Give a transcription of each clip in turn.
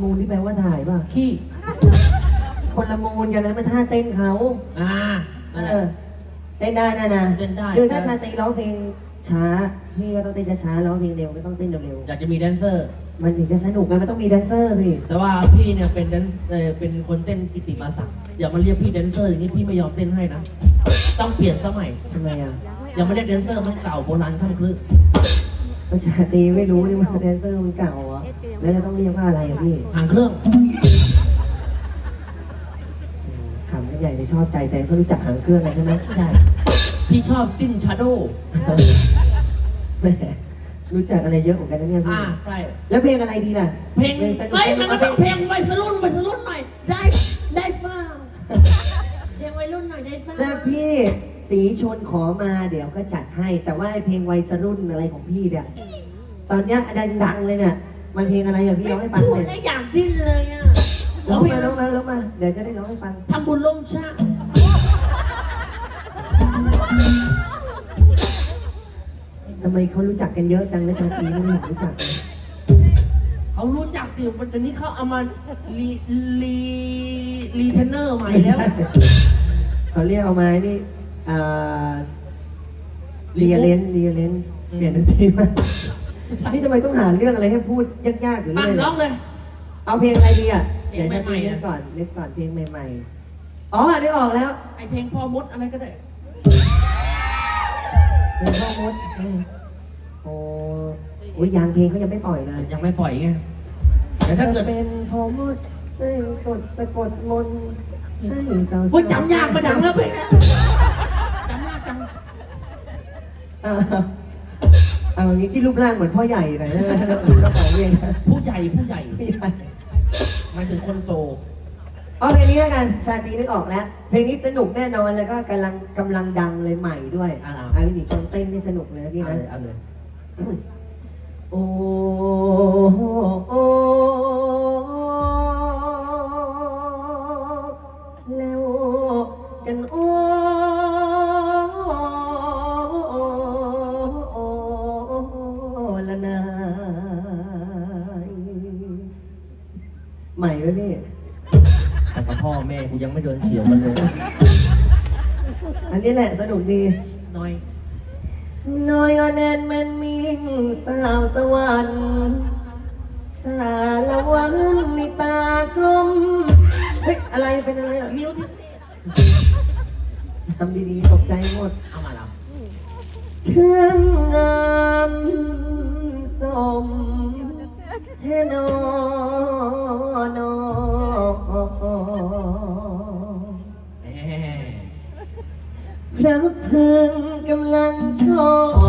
มูลที่แปลว่าถ่ายป่ะ ขี้ คนละมูลกันนั้นมันท่าเต้นเขา อ่านั่นแหเอละอเต้นได้นะนะเต้นได้คือถ้าแต่ชาตรีร้องเพลงช้า พี่ก็ต้องเต้นช้าๆร้องเพลงเร็วก็ต้องเต้นเร็วอยากจะมีแดนเซอร์ๆมันถึงจะสนุกไงมันต้องมีแดนเซอร์สิ แต่ว่าพี่เนี่ยเป็นแดนเออเป็นคนเต้นกิติมาศักดิ์อย่ามาเรียกพี่แดนเซอร์อย่างนี้พี่ไม่ยอมเต้นให้นะ ต้องเปลี่ยนสมัยทำไมอะ อย่ามาเรียกแดนเซอร์มันเก่าโบราณข้ามคลึก็ชาตรีไม่รู้นี่ว่าแดนเซอร์มันเก่าเหรอะ แล้วจะต้องเรียกว่าอะไรอะพี่ห่างเครื่อง ขำกันใหญ่เลยชอบใจใจเขารู้จักหางเครื่องอะไรใช่ไหมใช่พี่ชอบติ้นชาโดแหมรู้จักอะไรเยอะเหมือนกันนะเนี่ยพี่อ่าใช่แล้วเพลงอะไรดีล่ะเพลงสนุกเฮ้ยมันก็ต้องาเพลงวัยรุ่นวัยรุ่นหน่อย ได้ได้ฟ้าเพลงวัยรุ่นหน่อยได้ฟ้าถ้าพี่สีชนขอมาเดี๋ยวก็จัดให้ แต่ว่าไอเพลงวัยรุ่นอะไรของพี่เนี่ยตอนเนี้ยดังๆเลยเนี่ย มันเพลงอะไรอะพี่ร้องให้ฟังพูหดน่อยได้อย่างดิ้นเลยอะร้องเพลมางร้องมาร้องมา เดี๋ยวจะได้ร้องให้ฟัง ทำบุญลงชาติทำไมเขารู้จักกันเยอะจังนะชาตรีไม่ได้รู้จักเลยเขารู้จักดิวันนี้เขาเอามารีรีรีเทนเนอร์ใหม่แล้วเขาเรียกเอามานี่อ่าเรียเลนเรียเลนเปลี่ยนดนตรีมา นี่ทำไมต้องหาเรื่องอะไรให้พูดยากๆอยู่อะเรื่อยร้องเลย เอาเพลงอะไรดีอะเพลเดี๋ยงวชาตใหม่รีๆนึนะกก่อนนึกก่อนเพลงใหม่ๆ อ๋อได้ออกแล้ว ไอเพลงพอมดอะไรก็ได้ เพลงพ่อมดอืมโอ้โอ้ยยังเพลงเขายังไม่ปล่อยเลยยังไม่ปล่อยไงแต่ถ้าเกิดเป็นพ่อมดให้กดสะกดมนต์ให้สาวๆโอ้ยจำยากมาดังแล้วเพลงเนี้ยจำยากจังอ่า เอาอย่างนี้ที่รูปร่างเหมือนพ่อใหญ่หน่อยนะก็ขอเรียนนะผู้ใหญ่ผู้ใหญ่พ่อใหญ่หมายถึงคนโตเอาเพลงนี้แล้วกันชาตรีนึกออกแล้ว เพลงนี้สนุกแน่นอนแล้วก็กำลังกำลังดังเลยใหม่ด้วยอ่าอาวินิชนเต้นนี่สนุกเลยนะพี่เอานะเลยเอาเลยโอ้โอ้แล้วกันโอ้ ยังไม่เดินเฉียวกันเลย อันนี้แหละสนุกดี น้อย น้อยอ่อนแอนแมันมิงสาวสวรรค์สารวันในตากลมเฮ้ยอะไรเป็นอะไรอะนิ้วที่ทำดีๆตกใจหมด เอามาลเชื่องงามสมเทนอ พึ่งกำลังชอใ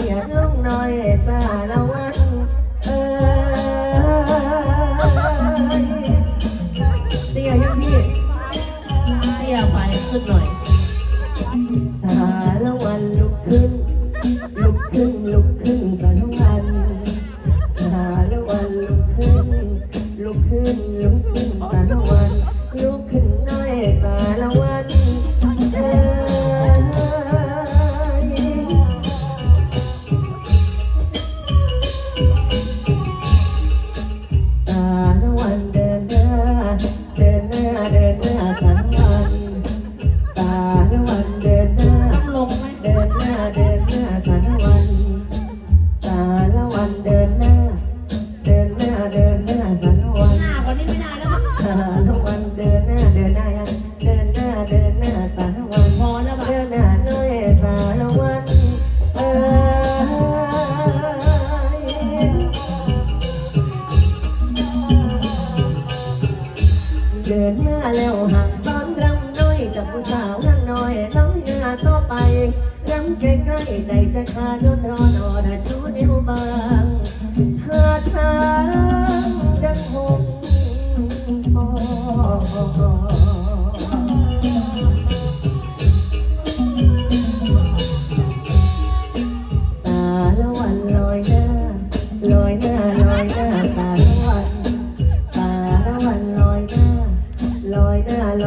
ง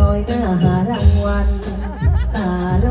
ลอยก็หารางวัลสาล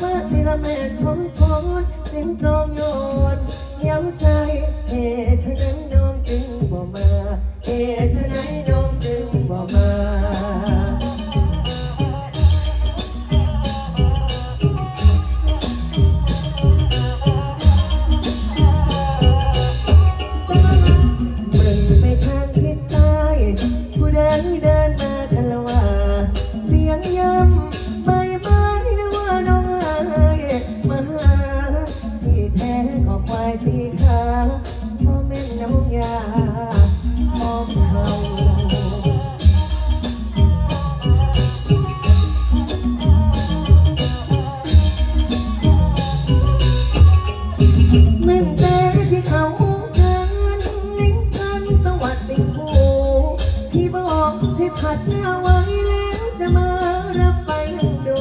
ฟ้าที่ละแม่ท้องพนเสิ้นตรองโยนเย้าใจเหตุฉะนั้นน้องจึงบ่มาเหตุฉะนั้นน้อง รับไปลองดู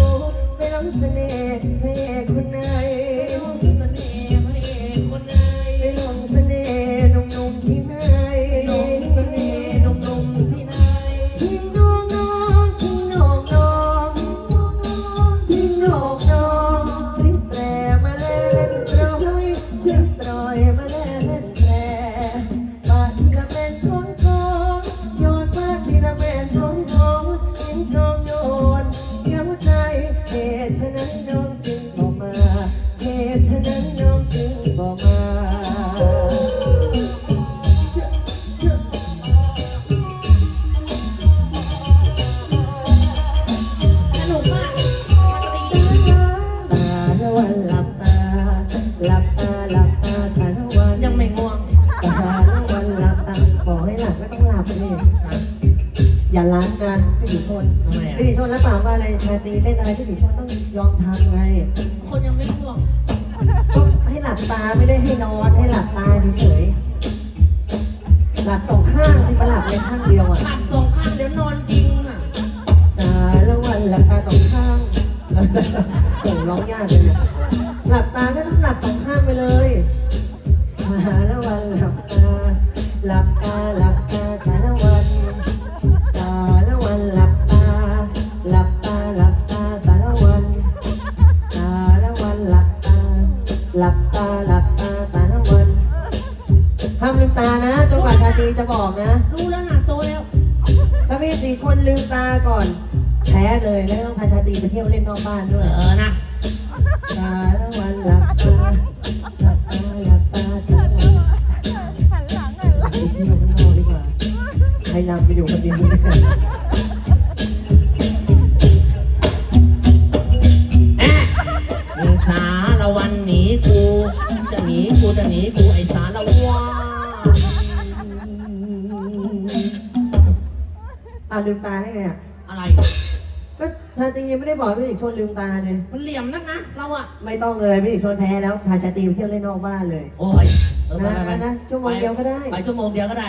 ไปลองเสน่ห์ สีชายแล้วถามว่าอะไรชาตรีเล่นอะไรที่สีชนต้องยอมทำไง คนยังไม่ห่วงก็ให้หลับตาไม่ได้ให้นอนให้หลับตาเฉยๆหลับสองข้างที่มาหลับในข้างเดียวอะหลับสองข้างเดี๋ยวนอนจริงอะสารวันหลับตาสองข้างผมร้องยากเลยเนี่ย จนกว่าชาตรีจะบอกนะ รู้แล้วหนักโตแล้ว พรพี่สีชนลืมตาก่อนแพ้เลยแล้วต้องพาชาตรีไปเที่ยวเล่นนอกบ้านด้วย เออนะตาละวันหลับตาหลับตาหลับตาตาหันหลังหันหลังไปเที่ยวข้างนอกดีกว่าใครนำไปอยู่คนเดียวาตรียังไม่ได้บอกพี่เอกชนลืมตาเลย มันเหลี่ยมนักนะเราอะไม่ต้องเลยพี่เอกชนแพ้แล้วพาชาตรีไปเที่ยวเล่นนอกบ้านเลยโอ้ยเออไปไปไปนะนะชั่วโมงเดียวก็ได้ ไปชั่วโมงเดียวก็ได้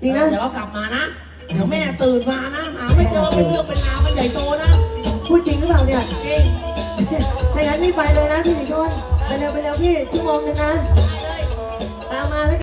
จริงนะ เดี๋ยวเรากลับมานะ เดี๋ยวแม่ตื่นมานะหาไม่เจอเป็นเรื่องเป็นราวมันใหญ่โตนะพูดจริงหรือเปล่าเนี่ยจริงถ้างั้นรีบไปเลยนะพี่เอกชนไปเร็วไปเร็วพี่ชั่วโมงนึงนะไ